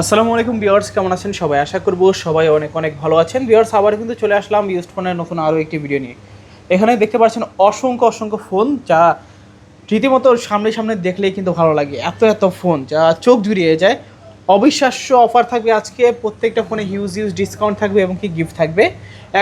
আসসালামু আলাইকুম ভিউয়ার্স, কেমন আছেন সবাই? আশা করব সবাই অনেক অনেক ভালো আছেন। ভিউয়ার্স, আবার কিন্তু চলে আসলাম ইউজ ফোনের নতুন আরও একটি ভিডিও নিয়ে। এখানে দেখতে পাচ্ছেন অসংখ্য অসংখ্য ফোন যা রীতিমতো সামনে সামনে দেখলেই কিন্তু ভালো লাগে। এত এত ফোন যা চোখ জুড়িয়ে যায়। অবিশ্বাস্য অফার থাকবে আজকে প্রত্যেকটা ফোনে হিউজ হিউজ ডিসকাউন্ট থাকবে এবং কি গিফট থাকবে।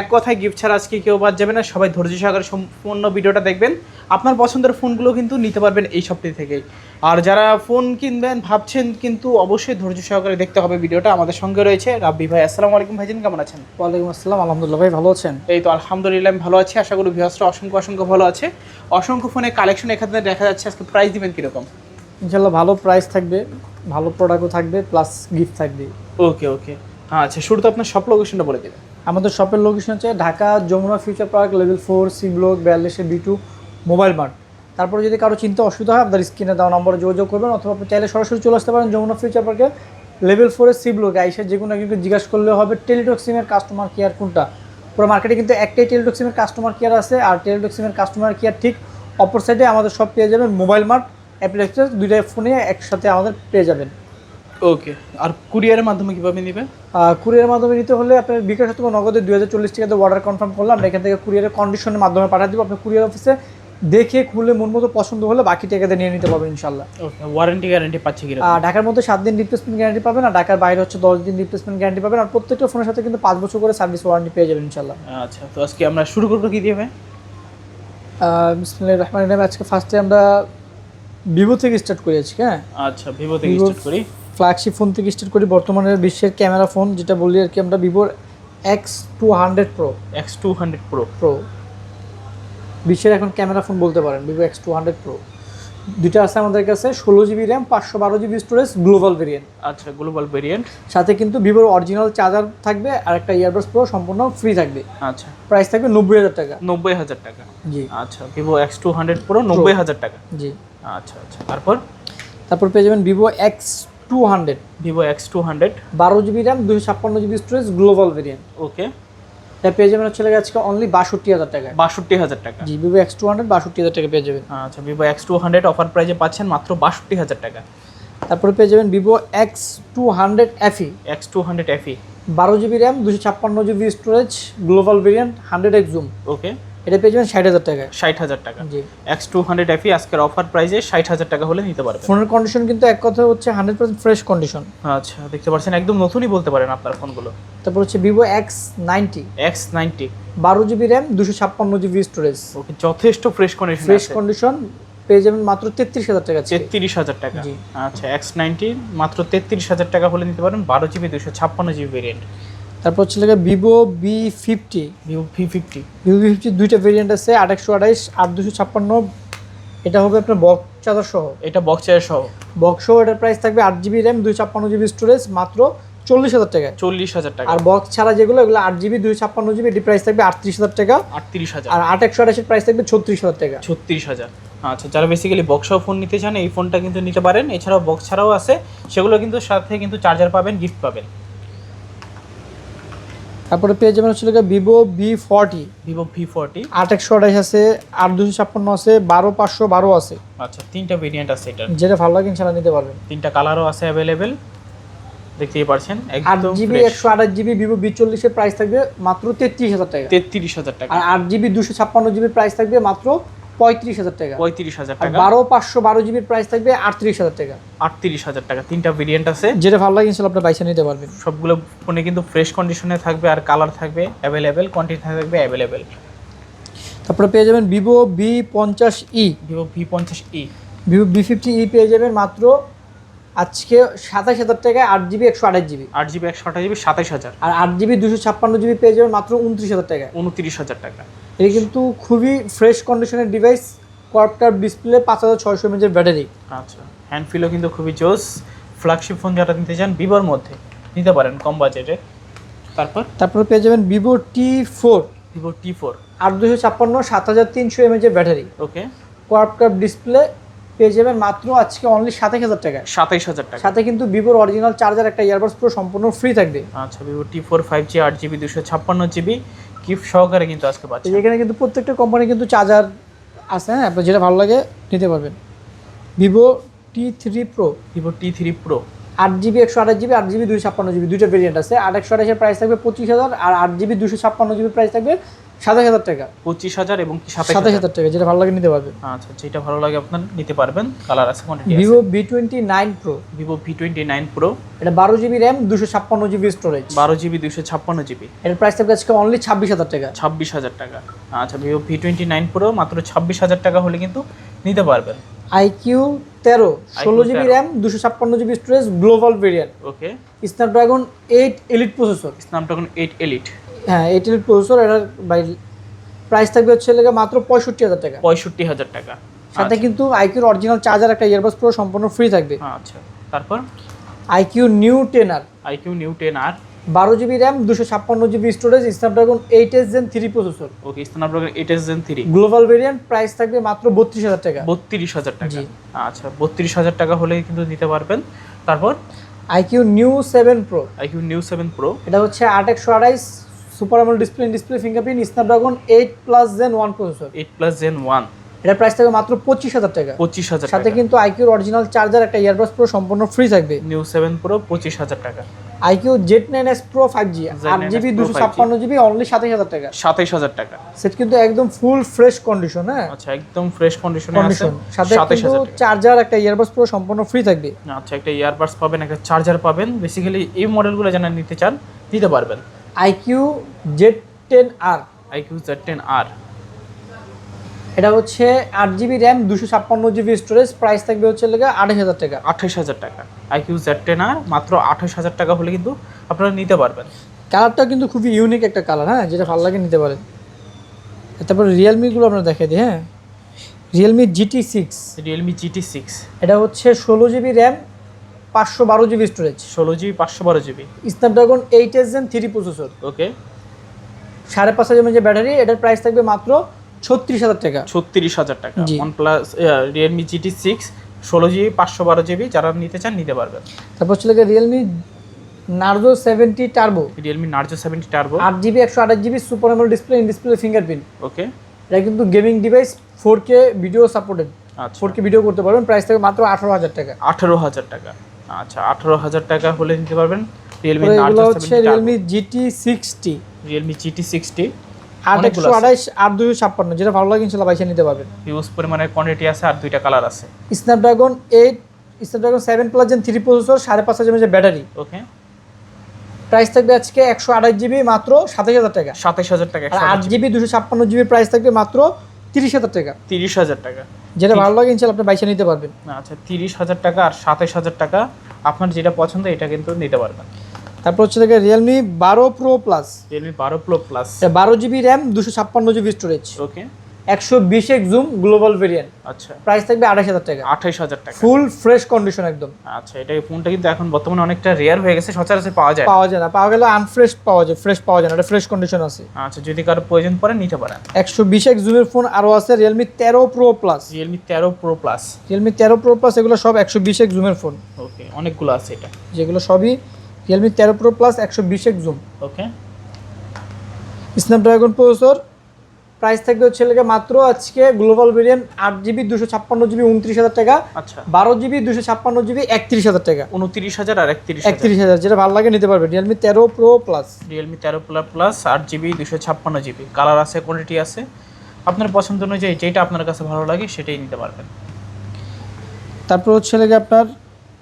এক কথায় গিফট ছাড়া আজকে কেউ বাদ যাবে না সবাই ধৈর্য সহকারে সম্পূর্ণ ভিডিওটা দেখবেন। আপনার পছন্দের ফোনগুলো কিন্তু নিতে পারবেন এই সপ্তাহ থেকেই। আর যারা ফোন কিনবেন ভাবছেন কিন্তু অবশ্যই ধৈর্য সহকারে দেখতে হবে ভিডিওটা। আমাদের সঙ্গে রয়েছে রাব্বি ভাই। আসসালামু আলাইকুম ভাইজান কেমন আছেন? ওয়ালাইকুম আসসালাম। আলহামদুলিল্লাহ ভাই ভালো আছেন? এই তো আলহামদুলিল্লাহ আমি ভালো আছি। আশা করি ভিউয়ার্সরা অসংখ্য অসংখ্য ভালো আছে। অসংখ্য ফোনের কালেকশন এখানে দেখা যাচ্ছে। আজকে প্রাইস দিবেন কীরকম? ইনশাল্লাহ ভালো প্রাইস থাকবে ভালো প্রোডাক্টও থাকবে প্লাস গিফট থাকবে। ওকে ওকে হ্যাঁ আচ্ছা শুরুতে আপনার সব লোকেশনটা বলে দেবেন। আমাদের শপের লোকেশন হচ্ছে Dhaka Jamuna future park level four C block বিয়াল্লিশে B two mobile mart তারপরে যদি কারও চিন্তা অসুবিধা হয় আপনার স্ক্রিনে দেওয়া নম্বরে যোগাযোগ করবেন অথবা আপনি চাইলে সরাসরি চলে আসতে পারেন যমুনা ফিউচার পার্কে লেভেল ফোরের সি ব্লকে আইসে যে কোনো একজনকে জিজ্ঞাসা করলে হবে টেলিটক সিমের কাস্টমার কেয়ার কোনটা? পুরো মার্কেটে কিন্তু একটাই টেলিটক সিমের কাস্টমার কেয়ার আছে আর টেলিটক সিমের কাস্টমার কেয়ার ঠিক অপর সাইডে আমাদের সব পেয়ে যাবেন মোবাইল মার্ট অ্যাপ্লিকেশন দুইটা ফোনে একসাথে আমাদের পেয়ে যাবেন। ওকে আর কুরিয়ারের মাধ্যমে কীভাবে নেবেন? কুরিয়ারের মাধ্যমে নিতে হলে আপনার বিকাশ অথবা নগদে দুই হাজার চল্লিশ টাকাতে অর্ডার কনফার্ম করলাম। আমরা এখান থেকে কুরিয়ারের কন্ডিশনের মাধ্যমে পাঠিয়ে দেবো। আপনার কুরিয়ার অফিসে দেখে খুলে মন মতো পছন্দ হলে বাকি টাকাতে নিয়ে নিতে পারবেন ইনশাল্লাহ ওয়ারেন্টি গ্যারান্টি পাচ্ছি আর ঢাকার মধ্যে সাত দিন রিপ্লেসমেন্ট গ্যারান্টি পাবেন আর ঢাকার বাইরে হচ্ছে দশ দিন রিপ্লেসমেন্ট গ্যারান্টি পাবেন। আর প্রত্যেকটা ফোনের সাথে কিন্তু পাঁচ বছর করে সার্ভিস ওয়ারেন্টি পেয়ে যাবেন ইনশাল্লাহ আচ্ছা তো আজকে আমরা শুরু করব কি দিয়ে ভাই? রহমানির আজকে ফার্স্টে আমরা ভিভো থেকে স্টার্ট করেছি হ্যাঁ? আচ্ছা ভিভো থেকে স্টার্ট করি। ফ্ল্যাগশিপ ফোন থেকে স্টার্ট করি। বর্তমানে বিশ্বের ক্যামেরা ফোন যেটা বলি আর কি আমরা ভিভোর X two hundred pro X two hundred pro pro বিশ্বের এখন ক্যামেরা ফোন বলতে পারেন Vivo X two hundred pro দুইটা আছে আমাদের কাছে ষোলো জিবি র্যাম পাঁচশো বারো জিবি স্টোরেজ গ্লোবাল ভেরিয়েন্ট আচ্ছা গ্লোবাল ভেরিয়েন্ট সাথে কিন্তু ভিভোর অরিজিনাল চার্জার থাকবে আর একটা ইয়ারবাডস প্রো সম্পূর্ণ ফ্রি থাকবে। আচ্ছা। প্রাইস থাকবে নব্বই হাজার টাকা। নব্বই হাজার টাকা। জি। আচ্ছা Vivo X two hundred pro নব্বই হাজার টাকা। জি। আচ্ছা আচ্ছা। তারপর? তারপর পেয়ে যাবেন Vivo X two hundred Vivo X two hundred বারো জিবি র্যাম দুশো ছাপ্পান্ন GB storage global variant okay এটা পেয়ে যাবেন হচ্ছে আজকে অনলি বাষট্টি হাজার টাকা। বাষট্টি হাজার টাকা। জি ভিভো এক্স টু হান্ড্রেড বাষট্টি হাজার টাকা পেয়ে যাবেন। আচ্ছা Vivo X two hundred offer প্রাইজে পাচ্ছেন মাত্র বাষট্টি হাজার টাকা। তারপরে পেয়ে যাবেন Vivo X two hundred FE X two hundred FE বারো জিবি র্যাম দুশো ছাপ্পান্ন GB storage global variant hundred X zoom okay এটা পেয়ে যাবেন ষাট হাজার টাকায়। ষাট হাজার টাকা। জি। এক্স টু হান্ড্রেড এফি আজকের অফার প্রাইজে ষাট হাজার টাকা হলে নিতে পারবেন। ফোনের কন্ডিশন কিন্তু এক কথা হচ্ছে হান্ড্রেড পার্সেন্ট ফ্রেশ কন্ডিশন আচ্ছা দেখতে পাচ্ছেন একদম নতুনই বলতে পারেন আপনার ফোনগুলো তারপর হচ্ছে Vivo X ninety X ninety বারো জিবি র্যাম দুশো ছাপ্পান্ন জিবি স্টোরেজ ওকে যথেষ্ট ফ্রেশ কন্ডিশন ফ্রেশ কন্ডিশন পেয়ে যাবেন মাত্র তেত্রিশ হাজার টাকা। তেত্রিশ হাজার টাকা। জি। আচ্ছা এক্স নাইনটি মাত্র তেত্রিশ হাজার টাকা হলে নিতে পারেন। বারো জিবি দুশো ছাপ্পান্ন জিবি ভেরিয়েন্ট তারপর হচ্ছে লাগে Vivo V fifty Vivo V fifty Vivo V fifty দুইটা ভেরিয়েন্ট আছে আট একশো আঠাইশ আট দুশো ছাপ্পান্ন। এটা হবে আপনার বক্স চার্জার সহ। এটা বক্স চেয়ার সহ। বক্স সহ এটার প্রাইস থাকবে আট জিবি র্যাম দুই ছাপ্পান্ন জিবি স্টোরেজ মাত্র চল্লিশ হাজার টাকা। চল্লিশ হাজার টাকা। আর বক্স ছাড়া যেগুলো এগুলো আট জিবি দুই ছাপ্পান্ন জিবি এটি প্রাইস থাকবে আটত্রিশ হাজার টাকা। আটত্রিশ হাজার। আর আট একশো আঠাশের প্রাইস থাকবে ছত্রিশ হাজার টাকা। ছত্রিশ হাজার। আচ্ছা যারা বেসিক্যালি বক্সও ফোন নিতে চান এই ফোনটা কিন্তু নিতে পারেন। এছাড়াও বক্স ছাড়াও আছে। সেগুলো কিন্তু সাথে কিন্তু চার্জার পাবেন গিফট পাবেন। তারপরে পেয়ে যাবেন হচ্ছে Vivo V forty Vivo V forty আট একশো আঠাশ আছে আট দুশো ছাপ্পান্ন আছে বারো পাঁচশো বারো আছে। আচ্ছা তিনটা ভেরিয়েন্ট আছে এটা যেটা ভালো লাগে ইনশাল্লাহ নিতে পারবেন। তিনটা কালারও আছে অ্যাভেলেবেল দেখতেই পারছেন আট জিবি একশো আঠাশ জিবি ভিভো বি চল্লিশের প্রাইস থাকবে মাত্র তেত্রিশ হাজার টাকা। তেত্রিশ হাজার টাকা। আর আট জিবি দুশো ছাপ্পান্ন জিবির প্রাইস থাকবে মাত্র পঁয়ত্রিশ হাজার টাকা। পঁয়ত্রিশ হাজার টাকা। বারো পাঁচশো বারো জিবির প্রাইস থাকবে আটত্রিশ হাজার টাকা। আটত্রিশ হাজার টাকা। তিনটা ভেরিয়েন্ট আছে। যেটা ভালো লাগে ইনশাল্লাহ আপনার বাইসে নিতে পারবেন। সবগুলো ফোনে কিন্তু ফ্রেশ কন্ডিশনে থাকবে আর কালার থাকবে অ্যাভেলেবেল কোয়ান্টিটি থাকবে অ্যাভেলেবেল তারপরে পেয়ে যাবেন ভিভো বি পঞ্চাশ ই ভিভো ভি পঞ্চাশ E Vivo V fifty E পেয়ে যাবেন মাত্র আজকে সাতাশ হাজার টাকায় আট জিবি একশো আঠাশ জিবি। আট জিবি একশো আঠাশ জিবি সাতাশ হাজার। আর আট জিবি দুশো ছাপ্পান্ন জিবি পেয়ে যাবেন মাত্র উনত্রিশ হাজার টাকায়। উনত্রিশ হাজার টাকা। এটা কিন্তু খুবই ফ্রেশ কন্ডিশনের ডিভাইস কোয়ার্টার ডিসপ্লে পাঁচ হাজার ছয়শো এমএজের ব্যাটারি আচ্ছা হ্যান্ড ফিলও কিন্তু খুবই জোস। ফ্ল্যাগশিপ ফোন যারা নিতে চান ভিভোর মধ্যে নিতে পারেন কম বাজেটে তারপর? তারপরে পেয়ে যাবেন Vivo T four Vivo T four আট দুশো ছাপ্পান্ন সাত হাজার তিনশো এমএজের ব্যাটারি ওকে। কোয়ার্টার ডিসপ্লে পেয়ে যাবেন মাত্র আজকে অনলি সাতাশ হাজার টাকা সাতাইশ হাজার টাকা। সাথে কিন্তু ভিভোর অরিজিনাল চার্জার একটা ইয়ারবাডস পুরো সম্পূর্ণ ফ্রি থাকবে। আচ্ছা Vivo T four five G আট জিবি দুশো ছাপ্পান্ন জিবি গিফট সহকারে কিন্তু আজকে পাচ্ছেন। এখানে কিন্তু প্রত্যেকটা কোম্পানি কিন্তু চার্জার আছে হ্যাঁ? আপনার যেটা ভালো লাগে নিতে পারবেন। Vivo T three pro Vivo T three pro আট জিবি একশো আঠাশ জিবি আট জিবি দুশো ছাপ্পান্ন জিবি দুইটা ভেরিয়েন্ট আছে। আট একশো আঠাশের প্রাইস থাকবে পঁচিশ হাজার আর আট জিবি দুশো ছাপ্পান্ন জিবি প্রাইস থাকবে সাতাশ হাজার টাকা। পঁচিশ হাজার এবং সাতাশ হাজার? টাকা যেটা ভালো লাগে নিতে পারবে আচ্ছা যেটা ভালো লাগে আপনার নিতে পারবেন। কালার আছে quantity Vivo V twenty nine pro Vivo V twenty nine pro এটা বারো জিবি র্যাম দুশো ছাপ্পান্ন জিবি স্টোরেজ বারো জিবি দুশো ছাপ্পান্ন জিবি এটার প্রাইস থাকবে আজকে অনলি ছাব্বিশ হাজার টাকা। ছাব্বিশ হাজার টাকা। আচ্ছা Vivo V twenty nine pro মাত্র ছাব্বিশ হাজার টাকা হলে কিন্তু নিতে পারবেন। আইকিউ তেরো ষোলো জিবি র্যাম দুশো ছাপ্পান্ন GB storage global variant okay Snapdragon eight elite processor Snapdragon eight elite হ্যাঁ এলিট প্রসেসর এটার বাই প্রাইস থাকবে হচ্ছে লেগে মাত্র পঁয়ষট্টি হাজার টাকা। পঁয়ষট্টি হাজার টাকা। সাথে কিন্তু আইকিউর অরিজিনাল চার্জার একটা ইয়ারবাস প্রো সম্পূর্ণ ফ্রি থাকবে। আচ্ছা। তারপর? IQOO Neo ten R iQOO Neo ten R বারো জিবি র্যাম দুশো ছাপ্পান্ন GB storage Snapdragon eight S Gen three processor okay Snapdragon eight S Gen three global variant price থাকবে মাত্র বত্রিশ হাজার টাকা। বত্রিশ হাজার টাকা। আচ্ছা বত্রিশ হাজার টাকা হলে কিন্তু নিতে পারবেন। তারপর? IQOO Neo seven pro iQOO Neo seven pro এটা হচ্ছে আট একশো আড়াইশ super AMOLED display display fingerprint Snapdragon eight plus Gen one processor eight plus Gen one এটার প্রাইস থাকবে মাত্র পঁচিশ হাজার টাকা। পঁচিশ হাজার সাথে টাকা। কিন্তু আইকিউর অরিজিনাল চার্জার একটা ইয়ারবাস প্রো সম্পূর্ণ ফ্রি থাকবে। নিউ সেভেন প্রো পঁচিশ হাজার টাকা। IQOO Z nine S pro five G আট Z9S জিবি Pro দুশো 5G ছাপ্পান্ন জিবি অনলি সাতাশ হাজার টাকা। সাতাইশ হাজার টাকা। সেট কিন্তু একদম ফুল ফ্রেশ কন্ডিশন হ্যাঁ? আচ্ছা একদম ফ্রেশ কন্ডিশনে আছে। কন্ডিশন সাথে কিন্তু চার্জার একটা ইয়ারবাস প্রো সম্পূর্ণ ফ্রি থাকবে। আচ্ছা একটা ইয়ারবাডস পাবেন একটা চার্জার পাবেন। বেসিক্যালি এই মডেলগুলো যারা নিতে চান নিতে পারবেন। IQOO Z ten R. IQOO Z ten R. এটা হচ্ছে আট জিবি র্যাম দুশো ছাপ্পান্ন জিবি স্টোরেজ প্রাইস থাকবে হচ্ছে লেগে আঠাশ হাজার টাকা। আঠাশ হাজার টাকা। আইকিউ জেড টেন আর মাত্র আঠাশ হাজার টাকা হলে কিন্তু আপনারা নিতে পারবেন। কালারটা কিন্তু খুবই ইউনিক একটা কালার হ্যাঁ যেটা ভালো লাগে নিতে পারেন। তারপর রিয়েলমিগুলো আমরা দেখা দিই হ্যাঁ। Realme GT six Realme GT six এটা হচ্ছে ষোলো জিবি র্যাম পাঁচশো বারো জিবি স্টোরেজ ষোলো জিবি পাঁচশো বারো GB. Snapdragon eight S Gen three processor okay সাড়ে পাঁচ হাজার যে ব্যাটারি এটার প্রাইস থাকবে মাত্র ছত্রিশ হাজার টাকা। ছত্রিশ হাজার টাকা। OnePlus Realme GT six ষোলো জিবি পাঁচশো বারো জিবি যারা নিতে চান নিতে পারবেন। তারপর হচ্ছে Realme Narzo seventy turbo Realme Narzo seventy turbo আট জিবি একশো আঠাশ GB super AMOLED display in display fingerprint okay এটা কিন্তু gaming device four K video supported four K video করতে পারবেন প্রাইস থাকবে মাত্র আঠারো হাজার টাকা। আঠারো হাজার টাকা। আচ্ছা আঠারো হাজার টাকা হলে নিতে পারবেন। রিয়েলমি এগুলো হচ্ছে Realme GT sixty Realme GT sixty আট একশো। আঠাইশ আট দুশো ছাপ্পান্ন যেটা ভালো লাগে ইনশাল্লাহ বাইশে নিতে পারবেন। হিউজ পরিমাণের কোয়ান্টিটি আছে আর দুইটা কালার আছে। Snapdragon eight Snapdragon seven plus Gen three processor সাড়ে পাঁচ হাজার ব্যাটারি ওকে প্রাইস থাকবে আজকে একশো আঠাশ জিবি মাত্র সাতাশ হাজার টাকা। সাতাইশ হাজার টাকা আট জিবি দুশো ছাপ্পান্ন জিবি প্রাইস থাকবে মাত্র তিরিশ হাজার টাকা। তিরিশ হাজার টাকা। যেটা ভালো লাগে ইনশাল আপনি বাইশে নিতে পারবেন। আচ্ছা তিরিশ হাজার টাকা আর সাতাইশ হাজার টাকা আপনার যেটা পছন্দ এটা কিন্তু নিতে পারবেন। তারপর হচ্ছে থেকে রিয়েলমি বারো প্রো প্লাস রিয়েলমি বারো প্রো প্লাস বারো জিবি র্যাম দুশো ছাপ্পান্ন জিবি স্টোরেজ ওকে একশো বিশ এক জুম গ্লোবাল ভেরিয়েন্ট আচ্ছা। প্রাইস থাকবে আঠাশ হাজার টাকা। আঠাইশ হাজার টাকা। ফুল ফ্রেশ কন্ডিশন একদম। আচ্ছা এটা ফোনটা কিন্তু এখন বর্তমানে অনেকটা রেয়ার হয়ে গেছে সচরাচর পাওয়া যায়। পাওয়া যায় না। পাওয়া গেলে আনফ্রেশ পাওয়া যায় ফ্রেশ পাওয়া যায় না। এটা ফ্রেশ কন্ডিশন আছে। আচ্ছা যদি কারও প্রয়োজন পড়ে নিতে পারেন। একশো বিশ এক জুমের ফোন আরও আছে রিয়েলমি তেরো প্রো প্লাস রিয়েলমি তেরো প্রো প্লাস রিয়েলমি তেরো প্রো প্লাস এগুলো সব একশো বিশ এক জুমের ফোন ওকে অনেকগুলো আছে এটা। যেগুলো সবই রিয়েলমি তেরো প্রো প্লাস একশো বিশ এক zoom okay Snapdragon processor price থাকবে হচ্ছে লেগে মাত্র আজকে গ্লোবাল ভেরিয়েন্ট আট জিবি দুশো ছাপ্পান্ন জিবি উনত্রিশ হাজার টাকা। আচ্ছা। বারো জিবি দুশো ছাপ্পান্ন জিবি একত্রিশ হাজার টাকা। উনত্রিশ হাজার আর একত্রিশ একত্রিশ হাজার যেটা ভালো লাগে নিতে পারবে। রিয়েলমি তেরো প্রো প্লাস রিয়েলমি তেরো প্রো প্লাস আট জিবি দুশো ছাপ্পান্ন জিবি কালার আছে কোয়ান্টিটি আছে। আপনার পছন্দ অনুযায়ী যেটা আপনার কাছে ভালো লাগে সেটাই নিতে পারবেন। তারপর হচ্ছে লেগে আপনার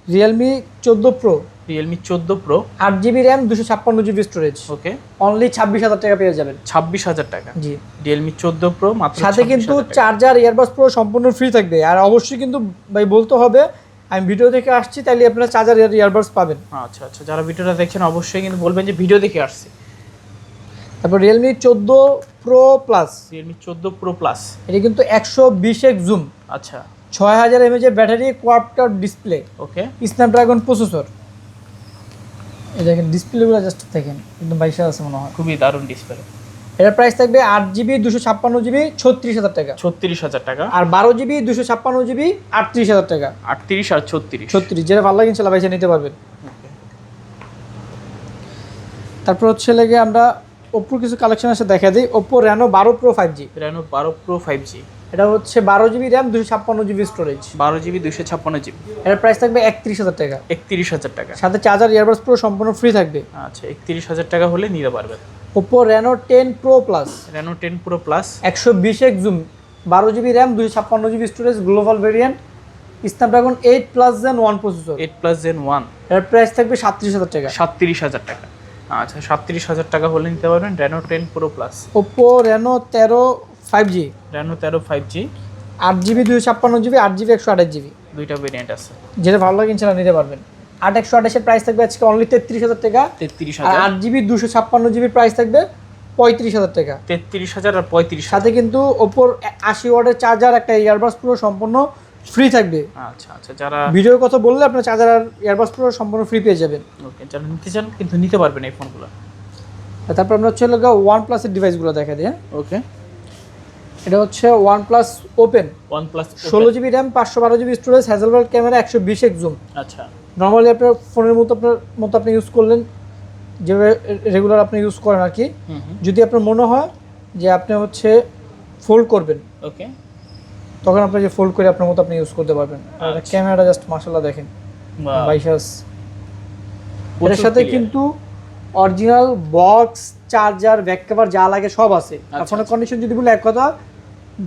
রিয়েলমি চোদ্দ প্রো রিয়েলমি চোদ্দ প্রো আট জিবি র্যাম দুশো ছাপ্পান্ন জিবি স্টোরেজ ওকে অনলি ছাব্বিশ হাজার টাকা পেয়ে যাবেন। ছাব্বিশ হাজার টাকা। জি। রিয়েলমি চোদ্দ প্রো মাত্র সাথে কিন্তু চার্জার ইয়ারবাস প্রো সম্পূর্ণ ফ্রি থাকবে। আর অবশ্যই কিন্তু ভাই বলতে হবে আমি ভিডিও থেকে আসছি তাইলে আপনারা চার্জার ইয়ারবাস পাবেন। আচ্ছা আচ্ছা যারা ভিডিওটা দেখছেন অবশ্যই কিন্তু বলবেন যে ভিডিও দেখে আসছি। তারপর রিয়েলমি চোদ্দ প্রো প্লাস রিয়েলমি চোদ্দ প্রো প্লাস এটা কিন্তু একশো বিশ এক জুম আচ্ছা। ছয় হাজার এমএচ এর battery কোয়াপটার display. Okay Snapdragon processor এই দেখেন ডিসপ্লেগুলো জাস্ট দেখেন একদম বাইশে আছে মনে হয়। খুবই দারুণ ডিসপ্লে এটার প্রাইস থাকবে আট জিবি দুশো ছাপ্পান্ন জিবি ছত্রিশ হাজার টাকা। ছত্রিশ হাজার টাকা। আর বারো জিবি দুশো ছাপ্পান্ন জিবি আটত্রিশ হাজার টাকা। আটত্রিশ আর ছত্রিশ। ছত্রিশ যেটা ভালো লাগে ইনশাল্লাহ বাইশে নিতে পারবেন। তারপর হচ্ছে লেগে আমরা ওপ্পোর কিছু কালেকশন আছে দেখা দিই। ওপ্পো রেনো বারো প্রো ফাইভ জি রেনো বারো প্রো ফাইভ জি এটা হচ্ছে বারো জিবি র্যাম দুশো ছাপ্পান্ন জিবি স্টোরেজ বারো জিবি দুশো ছাপ্পান্ন জিবি। এটার প্রাইস থাকবে একত্রিশ হাজার টাকা। একত্রিশ হাজার টাকা। সাথে চার্জার ইয়ারবাডস পুরো সম্পূর্ণ ফ্রি থাকবে। আচ্ছা একত্রিশ হাজার টাকা হলে নিতে পারবেন Oppo Reno ten pro plus Reno ten pro plus একশো বিশ এক জুম বারো জিবি র্যাম দুশো ছাপ্পান্ন GB storage global variant Snapdragon eight plus Gen one processor eight plus Gen ওয়ানের প্রাইস থাকবে সাতত্রিশ হাজার টাকা। সাতত্রিশ হাজার টাকা। আচ্ছা সাতত্রিশ হাজার টাকা হলে নিতে পারবেন Reno ten pro plus Oppo Reno তেরো ফাইভ জি রেনো তেরো ফাইভ জি আট জিবি দুশো ছাপ্পান্ন জিবি আট জিবি একশো আঠাশ জিবি দুইটা ভেরিয়েন্ট আছে। যেটা ভালো লাগে ইনশাল্লাহ নিতে পারবেন। আট একশো আঠাশের প্রাইস থাকবে আজকে অনলি তেত্রিশ হাজার টাকা। তেত্রিশ আর হাজার আট জিবি দুশো ছাপ্পান্ন জিবির প্রাইস থাকবে পঁয়ত্রিশ হাজার টাকা। তেত্রিশ হাজার আর পঁয়ত্রিশ সাথে কিন্তু ওপর আশি ওয়ার্ডের চার্জার একটা ইয়ারবাস পুরো সম্পূর্ণ ফ্রি থাকবে। আচ্ছা আচ্ছা যারা ভিডিওর কথা বললে আপনার চার্জার আর ইয়ারবাস পুরো সম্পূর্ণ ফ্রি পেয়ে যাবেন। ওকে যারা নিতে চান কিন্তু নিতে পারবেন এই ফোনগুলো তারপর আমরা হচ্ছে ওয়ান প্লাসের ডিভাইসগুলো দেখা দিই হ্যাঁ। ওকে এটা হচ্ছে OnePlus open OnePlus ষোলো জিবি র্যাম পাঁচশো বারো জিবি স্টোরেজ হ্যাজেলবার্ড ক্যামেরা একশো বিশ এক জুম আচ্ছা। নর্মালি আপনার ফোনের মতো আপনার মতো আপনি ইউজ করলেন যেভাবে রেগুলার আপনি ইউজ করেন আর কি। যদি আপনার মনে হয় যে আপনি হচ্ছে ফোল্ড করবেন ওকে তখন আপনি যে ফোল্ড করে আপনার মতো আপনি ইউজ করতে পারবেন। আর আচ্ছা। ক্যামেরাটা জাস্ট মাসাল্লাহ দেখেন। বাইশাস। এটার সাথে কিন্তু original box charger back cover যা লাগে সব আছে। আর আচ্ছা, ফোনের আচ্ছা। কন্ডিশন যদি বলে এক কথা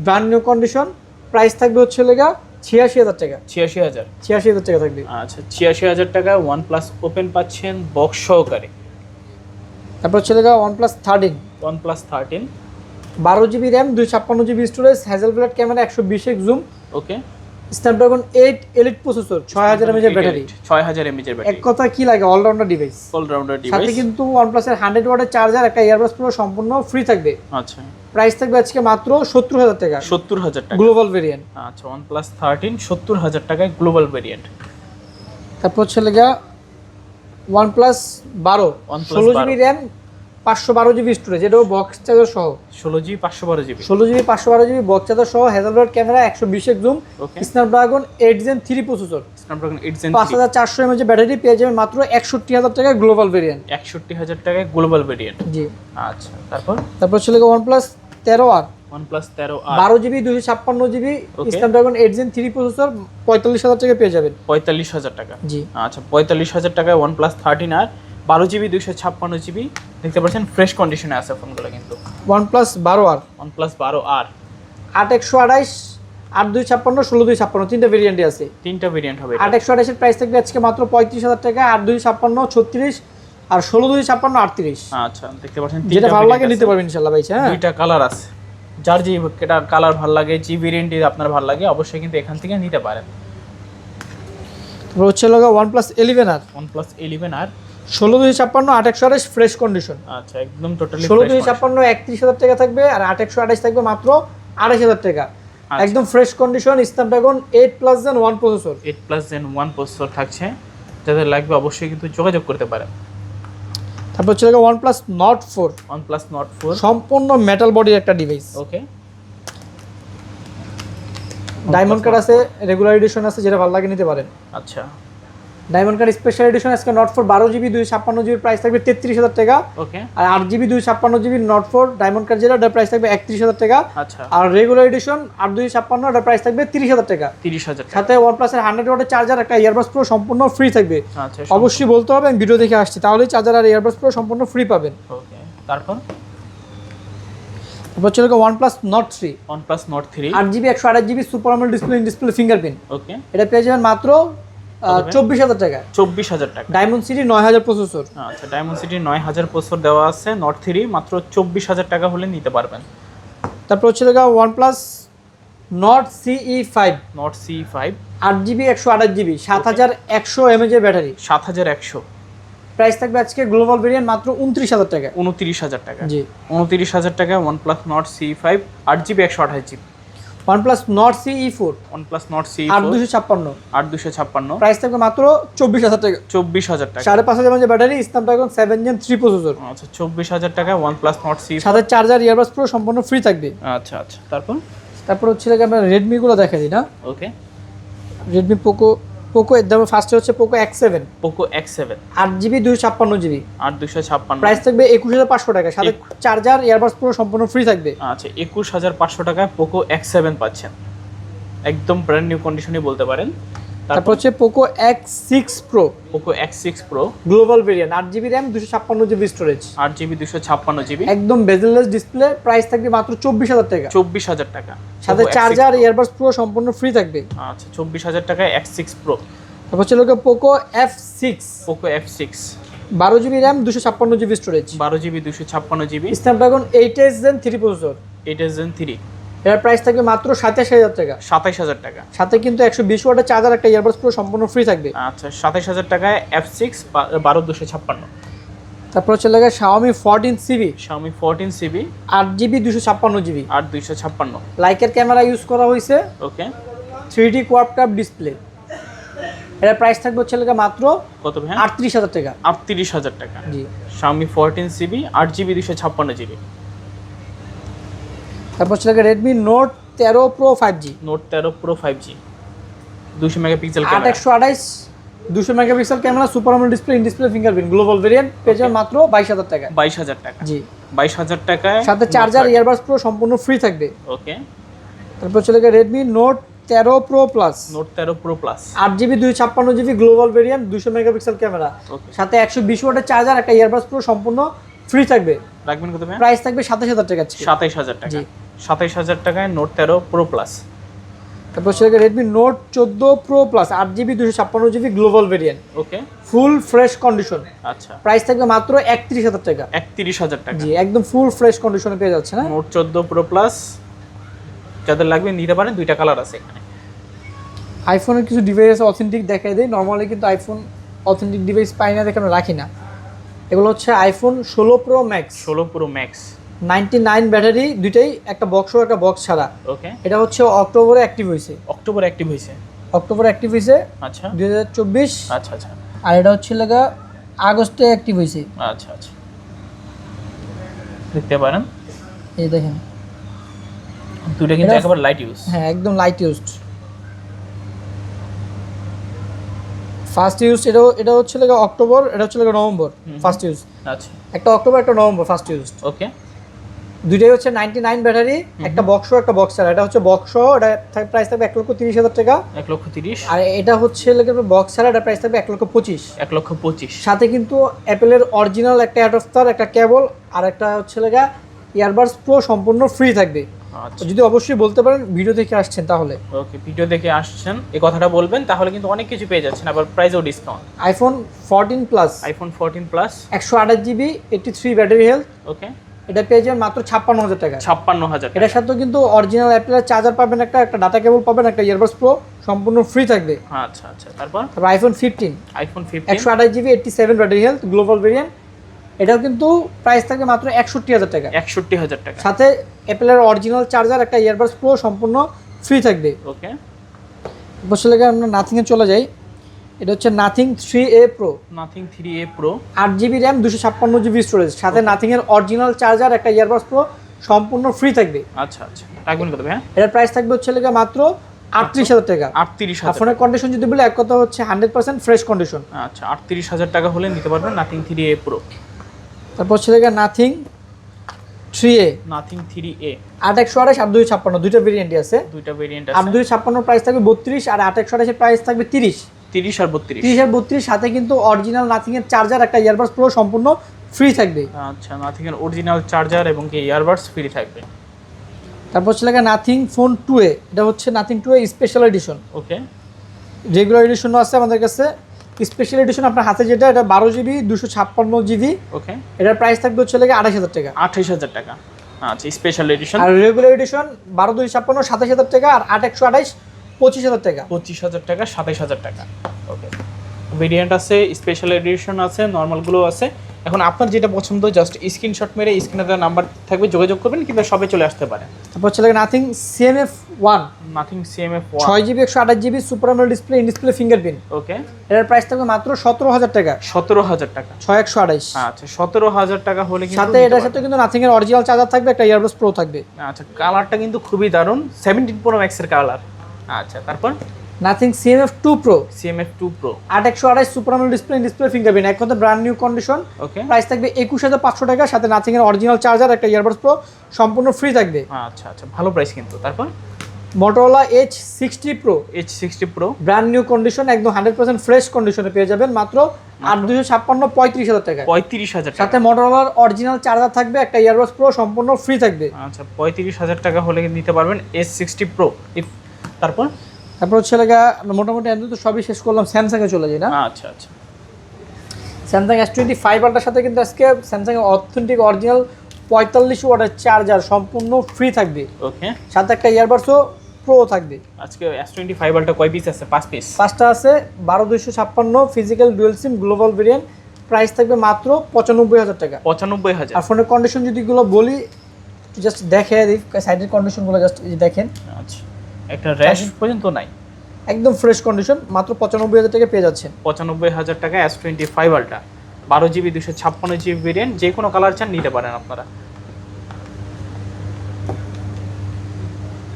ব্র্যান্ড নিউ কন্ডিশন প্রাইস থাকবে হচ্ছে লেগা ছিয়াশি হাজার টাকা। ছিয়াশি হাজার। ছিয়াশি হাজার টাকা থাকবে। আচ্ছা ছিয়াশি হাজার টাকা ওয়ান প্লাস ওপেন পাচ্ছেন বক্স সহকারে। তারপর হচ্ছে লেগা OnePlus thirteen OnePlus thirteen বারো জিবি র্যাম দুই ছাপ্পান্ন GB storage Hasselblad camera একশো বিশ এক zoom okay Snapdragon eight elite processor ছয় হাজার এমএজের ব্যাটারি ছয় হাজার এমএজের এক ব্যাটারি কথা কি লাগে? অলরাউন্ডার ডিভাইস অলরাউন্ডার ডিভাইস সাথে কিন্তু ওয়ান প্লাসের হান্ড্রেড ওয়াটের চার্জার একটা ইয়ারবাস পুরো সম্পূর্ণ ফ্রি থাকবে। আচ্ছা। প্রাইস থাকবে আজকে মাত্র সত্তর হাজার টাকা। সত্তর হাজার টাকা। গ্লোবাল ভেরিয়েন্ট আচ্ছা ওয়ান প্লাস থার্টিন সত্তর হাজার টাকায় গ্লোবাল ভেরিয়েন্ট তারপর হচ্ছে লেগা ওয়ান প্লাস বারো OnePlus ষোলো 12 জিবি র্যাম পাঁচশো বারো জিবি স্টোরেজ এটাও বক্স চার্জার সহ। ষোলো জিবি পাঁচশো বারো জিবি। ষোলো জিবি পাঁচশো বারো জিবি বক্স চার্জার সহ হেজালব্লাড ক্যামেরা একশো বিশ এক zoom Snapdragon eight Gen three processor Snapdragon eight Gen পাঁচ হাজার চারশো এমএজ ব্যাটারি পেয়ে যাবেন মাত্র একষট্টি হাজার টাকা গ্লোবাল ভেরিয়েন্ট একষট্টি হাজার টাকায় গ্লোবাল ভেরিয়েন্ট জি। আচ্ছা তারপর? তারপর লেগা ওয়ান প্লাস তেরো আর। তেরো আর। বারো জিবি দুশো ছাপ্পান্ন GB Okay. Snapdragon eight Gen three processor পঁয়তাল্লিশ হাজার টাকা পেয়ে যাবেন। পঁয়তাল্লিশ হাজার টাকা। জি। আচ্ছা পঁয়তাল্লিশ হাজার টাকায় ওয়ান প্লাস থার্টিন আর বারো জিবি দুইশো ছাপ্পান্ন জিবি দেখতে পাচ্ছেন ফ্রেশ কন্ডিশনে আছে ফোনগুলো কিন্তু। আর। ওয়ান প্লাস বারো আর। আট একশো আঠাইশ আট দুই ছাপ্পান্ন ষোলো দুই ছাপ্পান্ন তিনটা ভেরিয়েন্টই আছে। তিনটা ভেরিয়েন্ট হবে আট একশো আঠাশের প্রাইস থাকবে আজকে মাত্র পঁয়ত্রিশ হাজার টাকা আট দুই ছাপ্পান্ন ছত্রিশ আর ষোলো দুই ছাপ্পান্ন আটত্রিশ। আচ্ছা দেখতে পাচ্ছেন যেটা ভালো লাগে নিতে পারবেন ইনশাল্লাহ ভাই হ্যাঁ। দুইটা কালার আছে। যার যে এটা কালার ভালো লাগে যে ভেরিয়েন্টটি আপনার ভালো লাগে অবশ্যই কিন্তু এখান থেকে নিতে পারেন। তারপর হচ্ছে লগা OnePlus eleven R. OnePlus eleven R. ষোলো দুই ছাপ্পান্ন আট একশো আঠাশ ফ্রেশ কন্ডিশন আচ্ছা একদম টোটালি ষোলো দুই ছাপ্পান্ন একত্রিশ হাজার টাকা থাকবে আর আট একশো আঠাশ থাকবে মাত্র আড়াইশ হাজার টাকা। আচ্ছা। একদম fresh condition Snapdragon eight plus Gen one processor eight plus one processor থাকছে। যাদের লাগবে অবশ্যই কিন্তু যোগাযোগ করতে পারেন। তারপর হচ্ছে OnePlus Nord four OnePlus Nord four সম্পূর্ণ মেটাল বডির একটা ডিভাইস ওকে ডায়মন্ড কার্ড আছে রেগুলার এডিশন আছে যেটা ভালো লাগে নিতে পারেন। আচ্ছা। ডায়মন্ড কার্ড স্পেশাল এডিশন আজকে নট ফোর বারো জিবি দুই ছাপ্পান্ন জিবির প্রাইস থাকবে তেত্রিশ হাজার টাকা। আর আট জিবি দুই ছাপ্পান্ন GB Nord four diamond card যেটা প্রাইস থাকবে একত্রিশ হাজার টাকা। আচ্ছা। আর রেগুলার এডিশন আট দুই ছাপ্পান্ন ওটার প্রাইস থাকবে তিরিশ হাজার টাকা। তিরিশ হাজার সাথে ওয়ান প্লাসের হান্ড্রেড ওয়াটের চার্জার একটা ইয়ারবাস প্রো সম্পূর্ণ ফ্রি থাকবে। আচ্ছা অবশ্যই বলতে হবে আমি ভিডিও দেখে আসছি। তাহলেই চার্জার আর ইয়ারবাস প্রো সম্পূর্ণ ফ্রি পাবেন। তারপর তারপর? হচ্ছে OnePlus Nord three OnePlus Nord three আট জিবি একশো আঠাশ GB super display display fingerprint okay এটা পেয়ে যাবেন মাত্র চব্বিশ হাজার টাকা। চব্বিশ হাজার টাকা। ডায়মন্ড সিটি নয় হাজার প্রসেসর আচ্ছা ডায়মন্ড সিটি নয় হাজার প্রসেসর দেওয়া আছে নট থ্রি মাত্র চব্বিশ হাজার টাকা হলে নিতে পারবেন। তারপর হচ্ছে দেখা OnePlus Nord CE five Nord C five আট জিবি একশো আঠাশ জিবি সাত হাজার একশো এমএজের ব্যাটারি সাত হাজার একশো। প্রাইস থাকবে আজকে গ্লোবাল ভেরিয়েন্ট মাত্র উনত্রিশ হাজার টাকা উনত্রিশ হাজার টাকা। জি। উনত্রিশ হাজার টাকা OnePlus Nord C five আট জিবি একশো আঠাশ জিবি ফোর নট সি আট দুশো ছাপ্পান্ন। আট দুশো ছাপ্পান্ন। প্রাইস থাকবে মাত্র চব্বিশ হাজার টাকা। চব্বিশ হাজার টাকা। সাড়ে পাঁচ হাজার এমএজের ব্যাটারি স্ন্যাপড্রাগন 7 Gen 3 প্রসেসর আচ্ছা চব্বিশ হাজার টাকা ওয়ান প্লাস নট সি সাথে চার্জার ইয়ারবাস প্রো সম্পূর্ণ ফ্রি থাকবে। আচ্ছা আচ্ছা। তারপর? তারপর হচ্ছে লাগে আমরা গুলো দেখাই দিই না? ওকে Redmi পোকো পোকো এর দামে ফার্স্টে হচ্ছে Poco X seven Poco X seven আট জিবি দুশো ছাপ্পান্ন জিবি আট দুশো ছাপ্পান্ন। প্রাইস থাকবে একুশ হাজার পাঁচশো টাকা। সাথে চার্জার ইয়ারবাডস পুরো সম্পূর্ণ ফ্রি থাকবে। আচ্ছা একুশ হাজার পাঁচশো টাকায় পোকো এক্স সেভেন পাচ্ছেন। একদম ব্র্যান্ড নিউ কন্ডিশনই বলতে পারেন। তারপর তারপর হচ্ছে Poco X six pro Poco X six pro global variant আট জিবি র্যাম দুশো ছাপ্পান্ন জিবি স্টোরেজ আট জিবি দুশো ছাপ্পান্ন জিবি একদম বেজেললেস ডিসপ্লে প্রাইস থাকবে মাত্র চব্বিশ হাজার টাকা। চব্বিশ হাজার টাকা। সাথে চার্জার ইয়ারবাডস পুরো সম্পূর্ণ ফ্রি থাকবে। আচ্ছা চব্বিশ হাজার টাকায় এক্স সিক্স প্রো তারপর হচ্ছে লোকে Poco F six Poco F six বারো জিবি র্যাম দুশো ছাপ্পান্ন জিবি স্টোরেজ বারো জিবি দুশো ছাপ্পান্ন GB Snapdragon eight S Gen three processor eight S Gen three এর প্রাইস থাকবে মাত্র সাতাশ হাজার টাকা। সাতাশ হাজার টাকা। সাথে কিন্তু একশো বিশ ওয়াটের চার্জার একটা ইয়ারবাডস পুরো সম্পূর্ণ ফ্রি থাকবে। আচ্ছা সাতাইশ হাজার টাকায় এফ সিক্স বারো দুশো ছাপ্পান্ন। তারপর হচ্ছে লাগে Xiaomi fourteen Civi Xiaomi fourteen Civi আট জিবি দুশো ছাপ্পান্ন জিবি আট দুইশো ছাপ্পান্ন। লাইকের ক্যামেরা ইউজ করা হয়েছে। ওকে থ্রি ডি কোয়াপ কাপ ডিসপ্লে এর প্রাইস থাকবে হচ্ছে লাগে মাত্র কত ভাই আটত্রিশ হাজার টাকা। আটত্রিশ হাজার টাকা। জি। শাওমি ফোরটিন সিবি আট জিবি দুশো ছাপ্পান্ন জিবি তারপর হচ্ছে লাগে রেডমি নোট তেরো প্রো ফাইভ জি নোট তেরো প্রো ফাইভ জি দুশো মেগাপিক্সেল আট ক্যামেরা। একশো আঠাইশ দুশো megapixel camera super AMOLED display in display fingerprint global variant পেয়ে যাবেন মাত্র বাইশ হাজার টাকা বাইশ হাজার টাকা। জি। বাইশ হাজার টাকায় সাথে চার্জার ইয়ারবাস পুরো সম্পূর্ণ ফ্রি থাকবে। ওকে তারপর চলে গেলে রেডমি নোট তেরো প্রো প্লাস নোট তেরো প্রো প্লাস আট জিবি দুই ছাপ্পান্ন জিবি গ্লোবাল ভেরিয়েন্ট দুশো মেগাপিক্সেল ক্যামেরা। সাথে একশো বিশ ওয়াটের চার্জার একটা ইয়ারবাডস পুরো সম্পূর্ণ ফ্রি থাকবে। রাখবেন কত প্রাইস থাকবে সাতাশ হাজার টাকা সাতাইশ হাজার টাকা। জি। সাতাইশ হাজার টাকায় নোট তেরো প্রো প্লাস তারপর গেলে রেডমি নোট চোদ্দ প্রো প্লাস আট জিবি দুশো ছাপ্পান্ন GB global variant okay full fresh condition আচ্ছা। প্রাইস থাকবে মাত্র একত্রিশ হাজার টাকা। একত্রিশ হাজার টাকা। জি একদম ফুল ফ্রেশ কন্ডিশনে পেয়ে যাচ্ছে না? নোট চোদ্দ প্রো প্লাস যাদের লাগবে নিতে পারেন দুইটা কালার আছে এখানে। আইফোনের কিছু ডিভাইস অথেন্টিক দেখাই দেয় নর্মালি কিন্তু আইফোন অথেন্টিক ডিভাইস পাই না দেখে আমরা রাখি না। এগুলো হচ্ছে আইফোন ষোলো প্রো ম্যাক্স ষোলো pro max ninety nine battery দুইটাই একটা বক্স একটা বক্স ছাড়া। ওকে এটা হচ্ছে অক্টোবরে অ্যাক্টিভ হয়েছে। অক্টোবর অ্যাক্টিভ হয়েছে? অক্টোবরে অ্যাক্টিভ হয়েছে। আচ্ছা। দুই হাজার চব্বিশ। আচ্ছা আচ্ছা। আর এটা হচ্ছে লাগা আগস্টে অ্যাক্টিভ হয়েছে। আচ্ছা আচ্ছা। দেখতে পারেন। এই দেখেন। দুটো কিন্তু একেবারে লাইট ইউজ হ্যাঁ একদম লাইট ইউজড ফার্স্ট ইউজ এটা এটা হচ্ছে লাগা অক্টোবর এটা হচ্ছে লাগা নভেম্বর ফার্স্ট ইউজ আচ্ছা। একটা অক্টোবর একটা নভেম্বর ফার্স্ট ইউজ ওকে দুইটাই হচ্ছে নাইনটি নাইন ব্যাটারি একটা বক্স একটা বক্স ছাড়া এটা হচ্ছে বক্স এটা প্রাইস থাকবে এক লক্ষ তিরিশ হাজার টাকা। এক লক্ষ তিরিশ। আর এটা হচ্ছে বক্স ছাড়া এটা প্রাইস থাকবে এক লক্ষ পঁচিশ। এক লক্ষ পঁচিশ। সাথে কিন্তু অ্যাপেলের অরিজিনাল একটা অ্যাডাপ্টার একটা কেবল আর একটা হচ্ছে লাগা ইয়ারবাডস প্রো সম্পূর্ণ ফ্রি থাকবে। আচ্ছা। যদি অবশ্যই বলতে পারেন ভিডিও দেখে আসছেন তাহলে। ওকে ভিডিও দেখে আসছেন এই কথাটা বলবেন তাহলে কিন্তু অনেক কিছু পেয়ে যাচ্ছেন আবার প্রাইসও discount iPhone fourteen plus iPhone fourteen plus একশো আঠাশ GB eighty three battery health okay এটা পেয়ে যাবেন মাত্র ছাপ্পান্ন হাজার টাকা। ছাপ্পান্ন হাজার এটার সাথেও কিন্তু অরিজিনাল অ্যাপেলের চার্জার পাবেন একটা একটা ডাটা কেবল পাবেন একটা ইয়ারবাডস প্রো সম্পূর্ণ ফ্রি থাকবে। আচ্ছা আচ্ছা তারপর? তারপর আইফোন ফিফটিন আইফোন ফিফটিন একশো আঠাশ GB eighty seven battery health global variant এটাও কিন্তু প্রাইস থাকবে মাত্র একষট্টি হাজার টাকা। একষট্টি হাজার টাকা। সাথে অ্যাপেলের অরিজিনাল চার্জার একটা ইয়ারবাডস প্রো সম্পূর্ণ ফ্রি থাকবে। ওকে বসে লেগে আমরা নাথিংয়ে চলে যাই। এটা হচ্ছে Nothing three A pro Nothing three A pro আট জিবি র্যাম দুশো ছাপ্পান্ন জিবি স্টোরেজ সাথে নাথিংয়ের অরিজিনাল চার্জার একটা ইয়ারবাডস প্রো সম্পূর্ণ ফ্রি থাকবে। আচ্ছা আচ্ছা। রাখবেন কত ভাই এটার প্রাইস থাকবে হচ্ছে লেগে মাত্র আটত্রিশ হাজার টাকা। আটত্রিশ ফোনের কন্ডিশন যদি বলে এক কথা হচ্ছে হান্ড্রেড পার্সেন্ট ফ্রেশ কন্ডিশন আচ্ছা আটত্রিশ হাজার টাকা হলে নিতে পারবেন নাথিং থ্রি এ প্রো তারপর হচ্ছে লেগে Nothing three A Nothing three A আট একশো আঠাশ আট দুই ছাপ্পান্ন দুইটা ভেরিয়েন্টই আছে। দুইটা ভেরিয়েন্ট আট আছে দুই ছাপ্পান্ন প্রাইস থাকবে বত্রিশ আর আট একশো আঠাশের প্রাইস থাকবে তিরিশ। তিরিশ আর বত্রিশ। তিরিশ আর বত্রিশ সাথে কিন্তু অরিজিনাল নাথিং এর চার্জার একটা ইয়ারবাডস পুরো সম্পূর্ণ ফ্রি থাকবে। আচ্ছা নাথিং এর অরিজিনাল চার্জার এবং কি ইয়ারবাডস ফ্রি থাকবে। তারপর হচ্ছে লেগে নাথিং ফোন টু এ এটা হচ্ছে Nothing two A special edition okay regular এডিশনও আছে আমাদের কাছে। স্পেশাল এডিশন আপনার হাতে যেটা এটা বারো জিবি দুশো ছাপ্পান্ন জিবি ওকে এটার প্রাইস থাকবে হচ্ছে লেগে আঠাশ হাজার টাকা। আঠাইশ হাজার টাকা। আচ্ছা স্পেশাল এডিশন আর রেগুলার এডিশন বারো দুই ছাপ্পান্ন সাতাশ হাজার টাকা আর আট একশো আঠাইশ পঁচিশ হাজার টাকা। পঁচিশ হাজার টাকা সাতাইশ হাজার টাকা। ওকে ভেরিয়েন্ট আছে স্পেশাল এডিশন আছে নর্মালগুলো আছে। এখন আপনার যেটা পছন্দ জাস্ট স্ক্রিনশট মেরে স্ক্রিনে দেওয়া নাম্বার থাকবে যোগাযোগ করবেন কিংবা সবে চলে আসতে পারেন। তারপর হচ্ছে Nothing CMF one Nothing CMF ছয় জিবি একশো আঠাশ GB super AMOLED display in display fingerprint okay এটার প্রাইস থাকবে মাত্র সতেরো হাজার টাকা। সতেরো হাজার টাকা। ছয় একশো আঠাইশ আচ্ছা সতেরো হাজার টাকা হলে কিন্তু সাথে এটার সাথে কিন্তু নাথিং এর অরিজিনাল চার্জার থাকবে একটা ইয়ারবাস প্রো থাকবে। আচ্ছা কালারটা কিন্তু খুবই দারুণ। সেভেন্টিন প্রো ম্যাক্সের কালার আচ্ছা তারপর? Nothing CMF two pro CMF two pro আট একশো আঠাশ super AMOLED display display fingerprint এক কথা brand new condition okay price থাকবে একুশ হাজার পাঁচশো টাকা সাথে নাথিং এর অরিজিনাল চার্জার একটা ইয়ারবাডস প্রো সম্পূর্ণ ফ্রি থাকবে। আচ্ছা আচ্ছা ভালো প্রাইস কিন্তু। তারপর? Motorola Edge sixty pro Edge sixty pro brand new condition একদম হান্ড্রেড পার্সেন্ট ফ্রেশ কন্ডিশনে পেয়ে যাবেন মাত্র আট দুশো ছাপ্পান্ন পঁয়ত্রিশ হাজার টাকা পঁয়ত্রিশ হাজার টাকা। সাথে মোটরোলার অরিজিনাল চার্জার থাকবে একটা ইয়ারবাডস প্রো সম্পূর্ণ ফ্রি থাকবে। আচ্ছা পঁয়ত্রিশ হাজার টাকা হলে নিতে পারবেন এস সিক্সটি প্রো তারপর? তারপর হচ্ছে লাগা মোটামুটি এখন তো সবই শেষ করলাম স্যামসাংয়ে চলে যাই না? আচ্ছা আচ্ছা। Samsung S twenty five ultra সাথে কিন্তু আজকে স্যামসাং এর অথেন্টিক অরিজিনাল পঁয়তাল্লিশ ওয়াটের চার্জার সম্পূর্ণ ফ্রি থাকবে। ওকে সাথে একটা ইয়ারবাডসও প্রো থাকবে। আজকে এস টোয়েন্টি ফাইভ আলটা কয় পিস আছে? পাঁচ পিস পাঁচটা আছে বারো দুইশো ছাপ্পান্ন physical dual SIM global variant price থাকবে মাত্র পঁচানব্বই হাজার টাকা। পঁচানব্বই হাজার। আর ফোনের কন্ডিশন যদি এগুলো বলি জাস্ট দেখে সাইডের কন্ডিশনগুলো জাস্ট দেখেন। আচ্ছা। একটা র্যাশ পর্যন্ত নাই। একদম ফ্রেশ কন্ডিশন মাত্র পঁচানব্বই হাজার টাকা পেয়ে যাচ্ছেন। পঁচানব্বই হাজার টাকা এস টোয়েন্টি ফাইভ আলটা বারো জিবি দুশো ছাপ্পান্ন জিবি ভেরিয়েন্ট যে কোনো কালার চান নিতে পারেন আপনারা।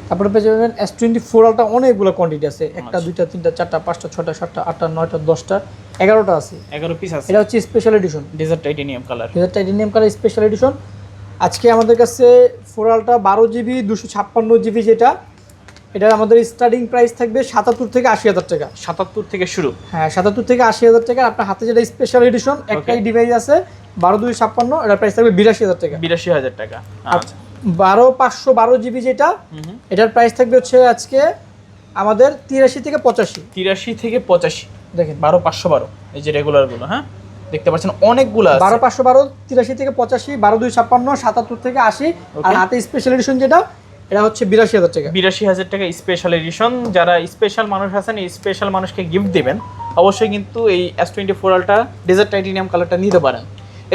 তারপরে পেয়ে যাবেন এস টোয়েন্টি ফোর আলটা অনেকগুলো কোয়ান্টিটি আছে। একটা আচ্ছা। দুইটা তিনটা চারটা পাঁচটা ছটা সাতটা আটটা নয়টা দশটা এগারোটা আছে। এগারো পিস আছে। এটা হচ্ছে special edition desert titanium colour এটা টাইটেনিয়াম কালার স্পেশাল এডিশন আজকে আমাদের কাছে ফোরালটা বারো জিবি দুশো ছাপ্পান্ন জিবি যেটা এটা আমাদের স্টার্টিং প্রাইস থাকবে সাতাত্তর থেকে আশি হাজার টাকা। সাতাত্তর থেকে শুরু? হ্যাঁ সাতাত্তর থেকে আশি হাজার টাকা। আপনার হাতে যেটা স্পেশাল এডিশন একটাই ডিভাইস আছে বারো দুই ছাপ্পান্ন এটার প্রাইস থাকবে বিরাশি হাজার টাকা। বিরাশি হাজার টাকা। আচ্ছা। বারো পাঁচশো বারো জিবি যেটা। এটার প্রাইস থাকবে হচ্ছে আজকে আমাদের তিরাশি থেকে পঁচাশি। তিরাশি থেকে পঁচাশি। দেখেন। বারো পাঁচশো বারো এই যে রেগুলারগুলো হ্যাঁ? দেখতে পাচ্ছেন অনেকগুলো আছে। বারো পাঁচশো বারো তিরাশি থেকে পঁচাশি বারো দুই ছাপ্পান্ন সাতাত্তর থেকে আশি। আর হাতে স্পেশাল এডিশন যেটা এটা হচ্ছে বিরাশি হাজার টাকা। বিরাশি হাজার টাকা স্পেশাল এডিশন যারা স্পেশাল মানুষ আছেন এই স্পেশাল মানুষকে গিফট দিবেন অবশ্যই কিন্তু এই S twenty four ultra desert titanium কালারটা নিতে পারেন।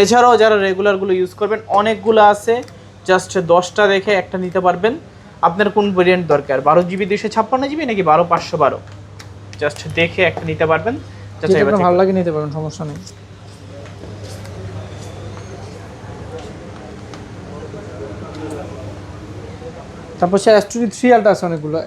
এছাড়াও যারা রেগুলারগুলো ইউজ করবেন অনেকগুলো আছে জাস্ট দশটা দেখে একটা নিতে পারবেন। আপনার কোন ভেরিয়েন্ট দরকার? বারো জিবি দুশো ছাপ্পান্ন জিবি নাকি বারো পাঁচশো বারো? জাস্ট দেখে একটা নিতে পারবেন। ভালো লাগে নিতে পারবেন সমস্যা নেই। তারপর সে এস টোয়েন্টি থ্রি আলটা আছে অনেকগুলো।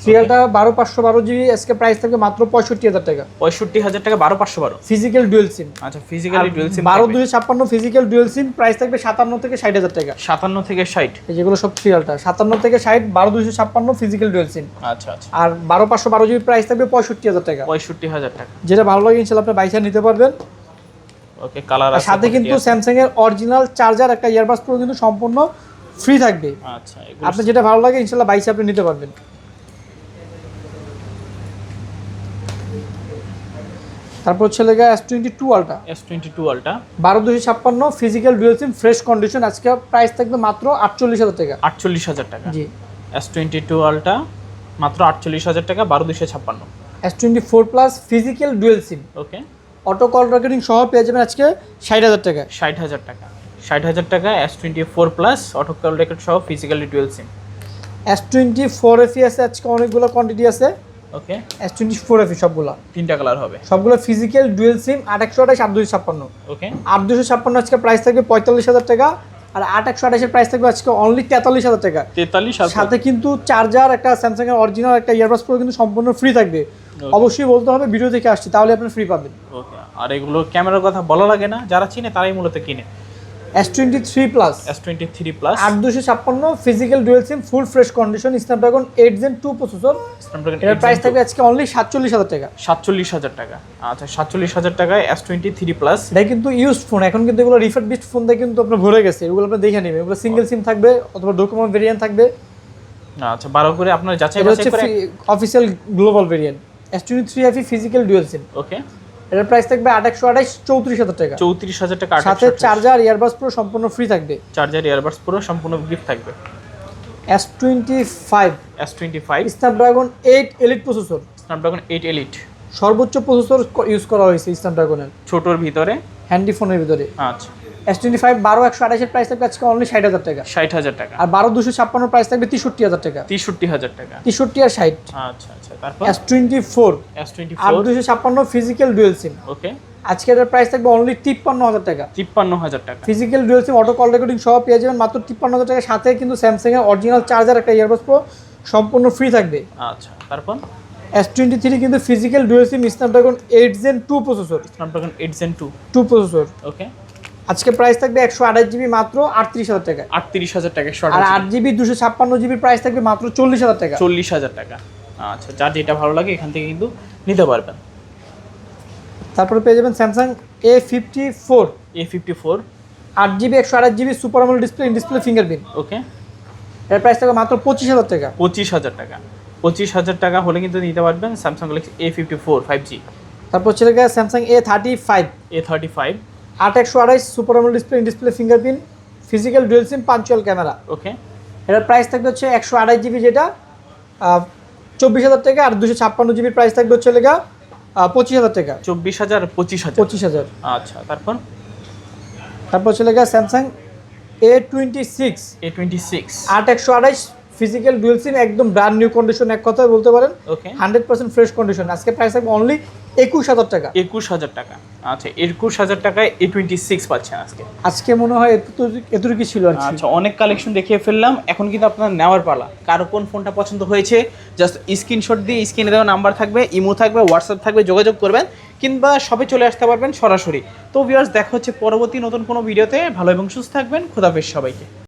থ্রি আলটা বারো পাঁচশো বারো জিবি আজকে প্রাইস থাকবে মাত্র পঁয়ষট্টি হাজার টাকা। পঁয়ষট্টি হাজার টাকা বারো পাঁচশো বারো? ফিজিক্যাল ডুয়েল সিম আচ্ছা ফিজিক্যালি ডুয়েল সিম বারো দুশো ছাপ্পান্ন ফিজিক্যাল ডুয়েল সিম প্রাইস থাকবে সাতান্ন থেকে ষাট হাজার টাকা। সাতান্ন থেকে ষাট? এই যেগুলো সব থ্রি আলটা সাতান্ন থেকে ষাট বারো দুশো ছাপ্পান্ন ফিজিক্যাল ডুয়েল সিম আচ্ছা আচ্ছা। আর বারো পাঁচশো বারো জিবি প্রাইস থাকবে পঁয়ষট্টি হাজার টাকা। পঁয়ষট্টি হাজার টাকা। যেটা ভালো লাগে ইনশাল্লাহ আপনি বাইশা নিতে পারবেন। ওকে কালার সাথে কিন্তু। স্যামসাং এর অরিজিনাল চার্জার একটা ইয়ারবাস প্রো কিন্তু সম্পূর্ণ ফ্রি থাকবে। আচ্ছা আপনার যেটা ভালো লাগে ইনশাল্লাহ বাইশে আপনি নিতে পারবেন। তারপর হচ্ছে লেগে S twenty two ultra S twenty two ultra বারো দুশো ছাপ্পান্ন physical dual SIM fresh condition আজকে প্রাইস থাকবে মাত্র আটচল্লিশ হাজার টাকা। আটচল্লিশ হাজার টাকা। জি। এস টোয়েন্টি টু আলটা মাত্র আটচল্লিশ হাজার টাকা বারো দুশো ছাপ্পান্ন। S twenty four plus physical dual SIM okay auto call recording সহ পেয়ে যাবেন আজকে ষাট হাজার টাকা। ষাট হাজার টাকা। ষাট হাজার টাকা S twenty four plus auto call record সহ physically twelve SIM S twenty four FE আছে আজকে অনেকগুলো কোয়ান্টিটি আছে। Okay S twenty four FE সবগুলো। তিনটা কালার হবে। সবগুলো ফিজিক্যাল ডুয়েল সিম আট একশো আঠাশ আট দুশো ছাপ্পান্ন। ওকে আট দুশো ছাপ্পান্ন আজকে প্রাইস থাকবে পঁয়তাল্লিশ হাজার টাকা আর আট একশো আঠাশের প্রাইস থাকবে আজকে অনলি তেতাল্লিশ হাজার টাকা। তেতাল্লিশ সাথে কিন্তু চার্জার একটা স্যামসাং এর অরিজিনাল একটা ইয়ারবাস প্রো কিন্তু সম্পূর্ণ ফ্রি থাকবে। অবশ্যই বলতে হবে ভিডিও থেকে আসছি তাহলে আপনি ফ্রি পাবেন। ওকে আর এগুলো ক্যামেরার কথা বলা লাগে না যারা চিনে তারাই মূলত কিনে। S twenty three plus S twenty three plus আট দুশো ছাপ্পান্ন physical dual SIM full fresh condition Snapdragon eight Gen two processor এটার প্রাইস থাকবে আজকে অনলি সাতচল্লিশ হাজার টাকা। সাতচল্লিশ হাজার টাকা। আচ্ছা সাতচল্লিশ হাজার টাকায় এস টোয়েন্টি থ্রি প্লাস এটা কিন্তু ইউজড ফোন এখন কিন্তু এগুলো রিফার বিস্ট ফোন দিয়ে কিন্তু আপনার ভরে গেছে। এগুলো আপনি দেখে নেবেন। এগুলো সিঙ্গেল সিম থাকবে অথবা ডকুমেন্ট ভেরিয়েন্ট থাকবে। আচ্ছা বারো করে আপনার যাচাই বাছাই করে official global variant S twenty three FE physical dual SIM okay এটার প্রাইস থাকবে একশো আঠাশ চৌত্রিশ হাজার টাকা। চৌত্রিশ হাজার টাকা সাথে চার্জার ইয়ারবাস পুরো সম্পূর্ণ ফ্রি থাকবে। চার্জার ইয়ারবাডস পুরো সম্পূর্ণ গিফট থাকবে। S twenty five S twenty five Snapdragon eight Elite processor Snapdragon eight Elite সর্বোচ্চ প্রসেসর ইউজ করা হয়েছে স্ন্যাপড্রাগনের ছোটোর ভিতরে। হ্যান্ডি ফোনের ভিতরে। আচ্ছা। এস টোয়েন্টি ফাইভ বারো একশো আঠাশের প্রাইস থাকবে আজকে অনলি ষাট হাজার টাকা। ষাট হাজার টাকা। আর বারো দুশো ছাপ্পান্ন প্রাইস থাকবে তেষট্টি হাজার টাকা। তেষট্টি হাজার টাকা। তেষট্টি আর ষাট। আচ্ছা আচ্ছা। তারপর? S twenty four S twenty আট ফোর দুশো ছাপ্পান্ন ফিজিক্যাল ডুয়েল সিম ওকে আজকে এটার প্রাইস থাকবে অনলি তিপ্পান্ন হাজার টাকা। তিপ্পান্ন হাজার টাকা। Physical dual SIM auto call recording সহ পেয়ে যাবেন মাত্র তিপ্পান্ন হাজার টাকার সাথে কিন্তু স্যামসাং এর অরিজিনাল চার্জার একটা ইয়ারবাস প্রো সম্পূর্ণ ফ্রি থাকবে। আচ্ছা তারপর? এস টোয়েন্টি থ্রি কিন্তু physical dual SIM Snapdragon eight Gen two processor Snapdragon eight Gen two two processor okay আজকে প্রাইস থাকবে একশো আঠাশ জিবি মাত্র আটত্রিশ হাজার টাকা। আটত্রিশ হাজার টাকা আর আট জিবি দুশো ছাপ্পান্ন জিবি প্রাইস থাকবে মাত্র চল্লিশ হাজার টাকা। চল্লিশ হাজার টাকা। আচ্ছা যার যেটা ভালো লাগে এখান থেকে কিন্তু নিতে পারবেন। তারপরে পেয়ে যাবেন Samsung A fifty four A fifty four আট জিবি একশো আঠাশ GB super AMOLED display display fingerprint okay এর প্রাইস থাকবে মাত্র পঁচিশ হাজার টাকা। পঁচিশ হাজার টাকা। পঁচিশ হাজার টাকা হলে কিন্তু নিতে পারবেন Samsung Galaxy A fifty four five G তারপর হচ্ছে Samsung A thirty five A thirty five আট একশো আঠাইশ super AMOLED display display fingerprint physical dual SIM punch hole camera okay এটার প্রাইস থাকবে হচ্ছে একশো আঠাশ জিবি যেটা চব্বিশ হাজার টাকা আর দুশো ছাপ্পান্ন জিবির প্রাইস থাকবে হচ্ছে লেগা পঁচিশ হাজার টাকা। চব্বিশ হাজার পঁচিশ হাজার। পঁচিশ হাজার। আচ্ছা তারপর? তারপর হচ্ছে লেগা Samsung A twenty six A twenty six আট একশো আড়াইশ ফিজিক্যাল ডুয়েল সিম একদম ব্র্যান্ড নিউ কন্ডিশন এক কথায় বলতে পারেন। Okay hundred percent fresh condition আজকে প্রাইস থাকবে অনলি একুশ হাজার টাকা। একুশ হাজার টাকা। আচ্ছা একুশ হাজার টাকায় এ টোয়েন্টি সিক্স পাচ্ছেন আজকে। আজকে মনে হয় এতটুকু- ছিল আর আচ্ছা অনেক কালেকশন দেখিয়ে ফেললাম। এখন কিন্তু আপনার নেওয়ার পালা। কারও কোন ফোনটা পছন্দ হয়েছে জাস্ট স্ক্রিনশট দিয়ে স্ক্রিনে দেওয়া নাম্বার থাকবে ইমো থাকবে হোয়াটসঅ্যাপ থাকবে যোগাযোগ করবেন কিংবা সবে চলে আসতে পারবেন সরাসরি। তো ভিউয়ার্স দেখা হচ্ছে পরবর্তী নতুন কোনো ভিডিওতে ভালো এবং সুস্থ থাকবেন। খোদাফেজ সবাইকে।